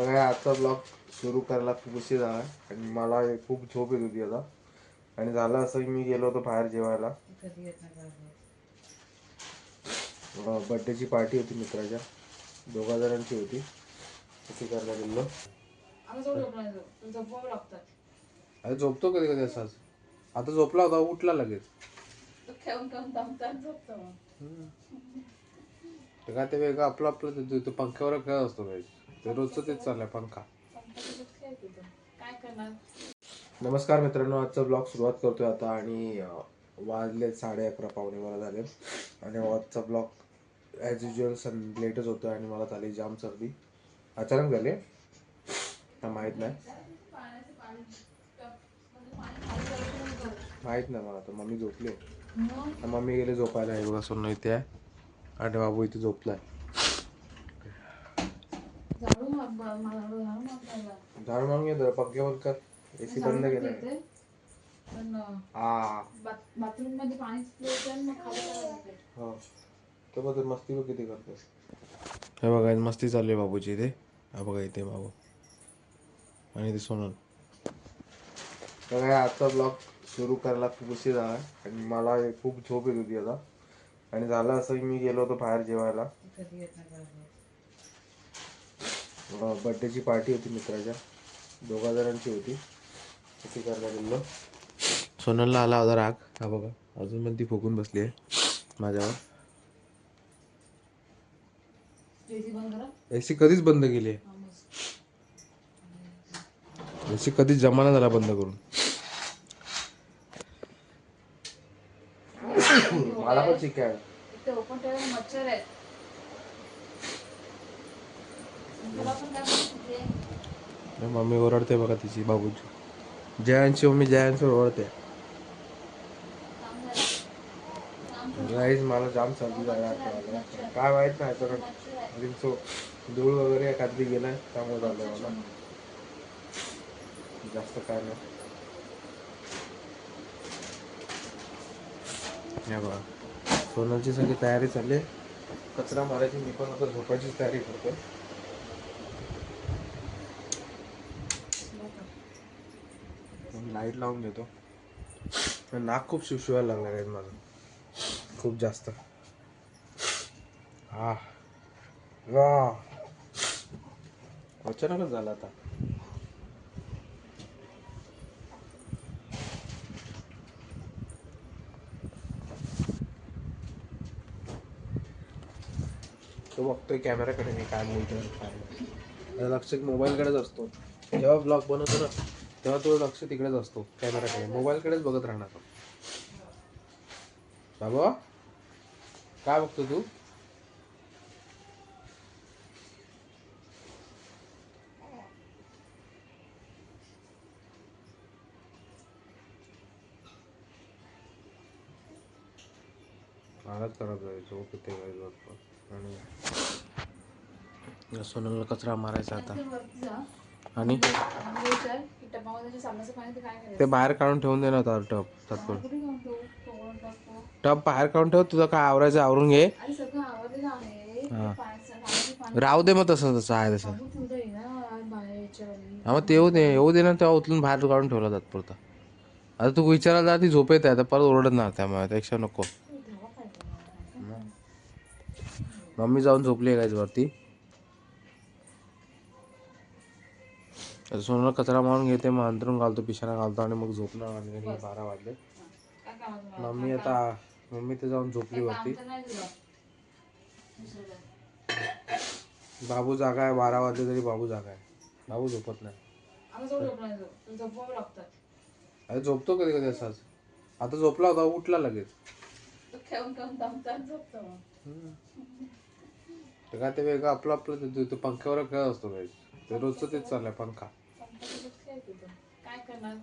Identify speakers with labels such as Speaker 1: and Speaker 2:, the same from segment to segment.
Speaker 1: तर आजचा ब्लॉग सुरू करायला खूप उशीर झाला आणि मला खूप झोप येत होती आता. आणि झालं असं की मी गेलो होतो बाहेर जेवायला. बड्डेची पार्टी होती मित्राच्या. दोघा जणांची होती. ती करायला गेलो. अरे झोपतो कधी कधी असाच आता झोपला होता उठला लगेच. काय ते वेगळं आपलं आपलं ते- ते- ते पंख्यावर खेळत असतो काही ते रोजचं तेच चाललंय
Speaker 2: काय करणार?
Speaker 1: नमस्कार मित्रांनो आजचा ब्लॉग सुरुवात करतोय आता आणि वाजले साडे अकरा पावणे मला झाले. आणि आजचा ब्लॉग ॲज युजल सन लेटच होतो आणि मला झाली जाम सर्दी. अचानक झाले. माहीत नाही. माहीत नाही मला तर मम्मी झोपली. मम्मी गेले झोपायला. हे बघा सोनं इथे आहे. आणि बाबू इथे झोपलाय.
Speaker 2: झाडू झाडू
Speaker 1: जरा पंखे बंद कर एसी बंद
Speaker 2: देते. पण
Speaker 1: हा
Speaker 2: बाथरूममध्ये पाणी.
Speaker 1: हो. तो बघ मस्ती बघ किती करतोय हे बघा मस्ती चालली आहे बाबूची इथे. हा बघा इथे बाबू. आणि ते सोनल. आजचा ब्लॉग सुरू करायला खूप उशीर झाला. आणि मला खूप झोप येत होती आता. आणि झालं असं की मी गेलो होतो बाहेर जेवायला
Speaker 2: कधी येत नाही घरात.
Speaker 1: बड्डेची पार्टी होती मित्राच्या. दोघा जणांची होती. ती करायला गेलो सोनलला आला होता राग. हा बघा अजून पण ती फुकून बसली आहे माझ्यावर.
Speaker 2: AC बंद करा.
Speaker 1: एसी कधीच बंद केली आहे. एसी कधीच जमाना झाला बंद करून. मला पण शिकाय
Speaker 2: मच्छर आहे तुला पण काय माहिती?
Speaker 1: मम्मी ओरडते बघा तिची बाबूची. जयांची मम्मी जयांची ओरडते. मला जाम सर्दी झाला काय माहीत नाही तर सो धूळ वगैरे एखादी गेलाय त्यामुळे झालं मला. जास्त काय नाही. बघा सोनलची सगळी तयारी चालली कचरा मारायची मी पण आता झोपायची तयारी करतोय. लाइट लावून घेतो. नाक खूप शिवशिवायला लागणार आहे माझं. खूप जास्त. हा वा अचानकच झालं आता. तो बघतोय कॅमेराकडे मी काय बोलतोय. काय लक्ष मोबाईलकडेच असतो. जेव्हा ब्लॉग बनवतो ना तेव्हा तो लक्ष तिकडेच असतो कॅमेराकडे मोबाईलकडेच बघत राहणार बाबा काय बघतो तू? मलाच करत जायचो झोप येते आणि सोनलला कचरा मारायचा आता. आणि
Speaker 2: ते काय
Speaker 1: बाहेर काढून ठेवून दे ना आता टप तात्पुर. टप बाहेर काढून ठेव तुझं काय आवरायचं आवरून घे
Speaker 2: आहे
Speaker 1: हा. राहू दे मग तसं तसं आहे तसं
Speaker 2: आहे.
Speaker 1: हा मग ते येऊ दे येऊ दे ना तेव्हा उचलून बाहेर काढून ठेवला तात्पुरता आता तू विचारायला जा ती झोप येते आता परत ओरडणार त्यामुळे त्यापेक्षा नको
Speaker 2: काय करणार?
Speaker 1: मम्मी जाऊन झोपली आहे वरती सोनला कचरा मारून घेते मग अंतरून घालतो पिशाना घालतो आणि मग झोपणार आणि बारा वाजले? मम्मी आता मम्मी ते जाऊन झोपली
Speaker 2: काय?
Speaker 1: बाबू जागा आहे बारा वाजले तरी बाबू जागा आहे. बाबू झोपत नाही. अरे झोपतो कधी कधी असाच. आता झोपला होता उठला लगेच. काय ते वेगळं आपलं आपलं पंख्यावर खेळत असतो काही ते रोजचं तेच चाललंय पंखा
Speaker 2: तो. काय करणार?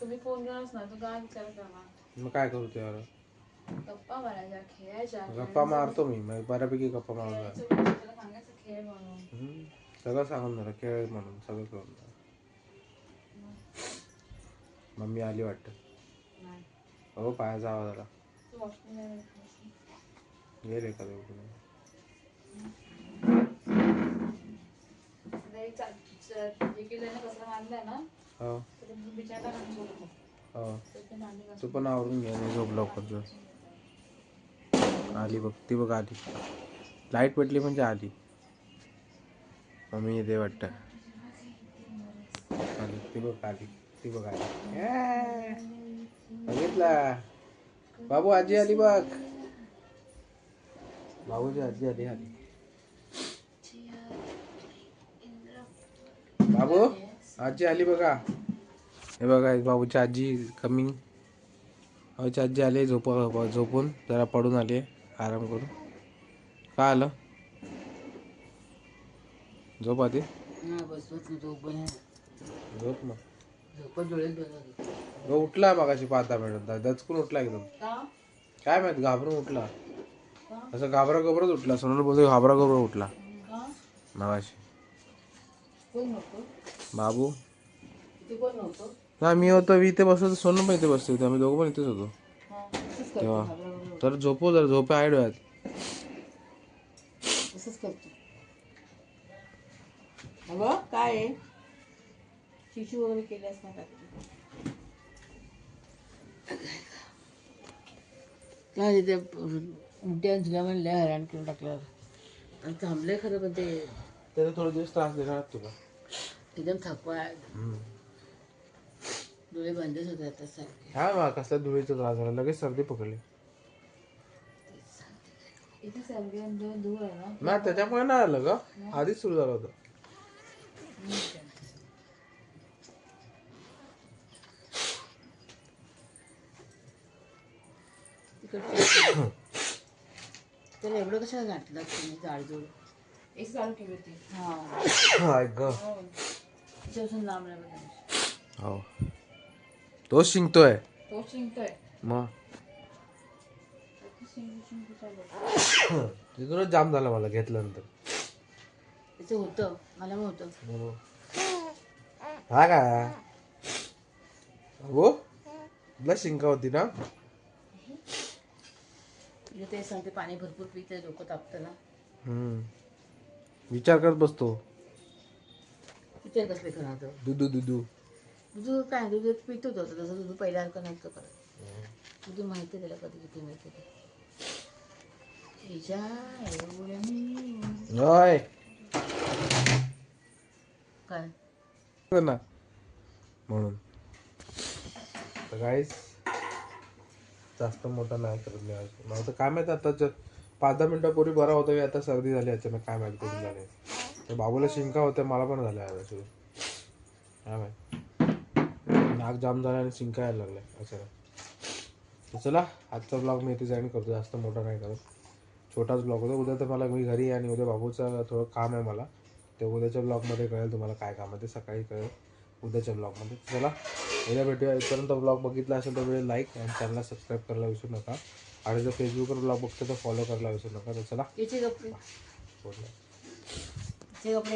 Speaker 2: तुम्ही फोन करणार ना तू काय विचार करणार
Speaker 1: मग काय करू त्यावर
Speaker 2: गप्पा मारायच्या खेळायच्या.
Speaker 1: गप्पा मारतो मी मग बऱ्यापैकी गप्पा मारतो
Speaker 2: खेळायचं म्हणजे त्याला सांगायचं खेळ म्हणून.
Speaker 1: हम्म. सगळं सांगून झालं खेळ म्हणून सगळं करून झालं. मम्मी आली वाटतं.
Speaker 2: नाही.
Speaker 1: हो पायाचा आवाज आला
Speaker 2: तू वॉशरूम नाही जायचं.
Speaker 1: गेले का ते उठून?
Speaker 2: लई चाल- जे केलं ना कसला मांडलाय ना
Speaker 1: हो.
Speaker 2: तर बिचारा आणि झोपतो
Speaker 1: हो.
Speaker 2: तर ते
Speaker 1: पण आवरून घे आणि झोप लवकर झोप आली बघ ती बघ आली. लाइट पेटली म्हणजे आली. मम्मी येते वाटतं. आली ती बघ आली ती बघ आली. ए, बघितला? बाबू आजी आली बघ. बाबूची आजी आली आली. बाबू आजी आली बघा. हे बघा बाबूची आजी कमिंग बाबूची आजी आली झोप झोपून. जरा पडून आली आराम करून. का आलं? झोप आधी. झोप मग. उठला मगाशी पाच दहा मिनिटात दचकून उठला एकदम. काय माहीत घाबरून उठला. असं घाबरा घाबरत उठला. सोनल बोलतो घाबरा घाबरा उठला.
Speaker 2: का?
Speaker 1: मगाशी. बाबू.
Speaker 2: इथे कोण नव्हतं
Speaker 1: ना मी होतो मी इथे बसलो सोनल पण इथे बसते होते आम्ही दोघं पण इथेच होतो.
Speaker 2: हा
Speaker 1: तेव्हा. तर झोपू जर झोपे आहे डोळ्यात
Speaker 2: काय? आहे शिशू वगैरे केली असणार टाकते
Speaker 3: काय ते उलट्या तुला म्हणलं हैराण करून टाकलं आणि थांबले खरं पण ते.
Speaker 1: त्याचा थोडे दिवस त्रास देणार तुला.
Speaker 3: एकदम थकवा डोळे बंदच होते आता सारखे.
Speaker 1: हा कसला धुळीचा त्रास झाला. लगेच सर्दी पकडली.
Speaker 2: इथे सर्दी आणि दोन धूळ आहे ना.
Speaker 1: ना त्याच्यामुळे नाही आलं ग. आधीच सुरू झालं होतं.
Speaker 3: तिकडचं तर एवढं कशाला घातलं तुम्ही जाडजूड.
Speaker 2: एक चालू केली होती
Speaker 3: हा.
Speaker 1: ऐक ग.
Speaker 3: तिच्यापासून लांब.
Speaker 1: हो तोच शिंकतोय
Speaker 2: तो शिंकतोय
Speaker 1: मग
Speaker 2: तो शिंकू शिंकू चालू
Speaker 1: तिथूनच जाम झाला मला घेतल्यानंतर
Speaker 3: त्याचं होतं मला पण होतं
Speaker 1: हा का हो तुला शिंका होती ना?
Speaker 3: ते सांगते पाणी भरपूर पिते डोकं तापतं ना.
Speaker 1: हम्म. विचार करत बसतो.
Speaker 3: पिते कसले खरं आता?
Speaker 1: दुधू दुधू
Speaker 3: दूध. काय दूध पित होतं तसं दूध पहिल्यासारखं नाही का करत दूध माहिती त्याला कधी किती माहिती एवढ्यानी
Speaker 1: होय.
Speaker 3: काय?
Speaker 1: ना. म्हणून. काहीच जास्त मोठा नाही करत मी आज. तर काय माहिती आता पाच दहा मिनिटापूर्वी बरा होता आता सर्दी झाली अचानक काय माहिती झाली. तर बाबूला शिंका होत्या मला पण झाल्या आहे सुरू काय माहिती. नाक जाम झाला आणि शिंका यायला लागल्या. अचानक तर चला आजचा ब्लॉग मी इथे जॉईन करतो. जास्त मोठा नाही करत. छोटाच ब्लॉग होता. उद्या तर मला मी घरी आणि उद्या बाबूचं थोडं काम आहे मला. ते उद्याच्या ब्लॉगमध्ये कळेल तुम्हाला काय काम आहे ते सकाळी कळेल. उद्याच्या ब्लॉगमध्ये चला उद्या भेटूया. इथपर्यंत ब्लॉग बघितला असेल तर वेळ लाईक आणि चॅनलला सबस्क्राईब करायला विसरू नका. आणि जर फेसबुकवर ब्लॉग बघतो तर फॉलो करायला विसरू नका. तर चला. बोलूया.
Speaker 3: sido pregada.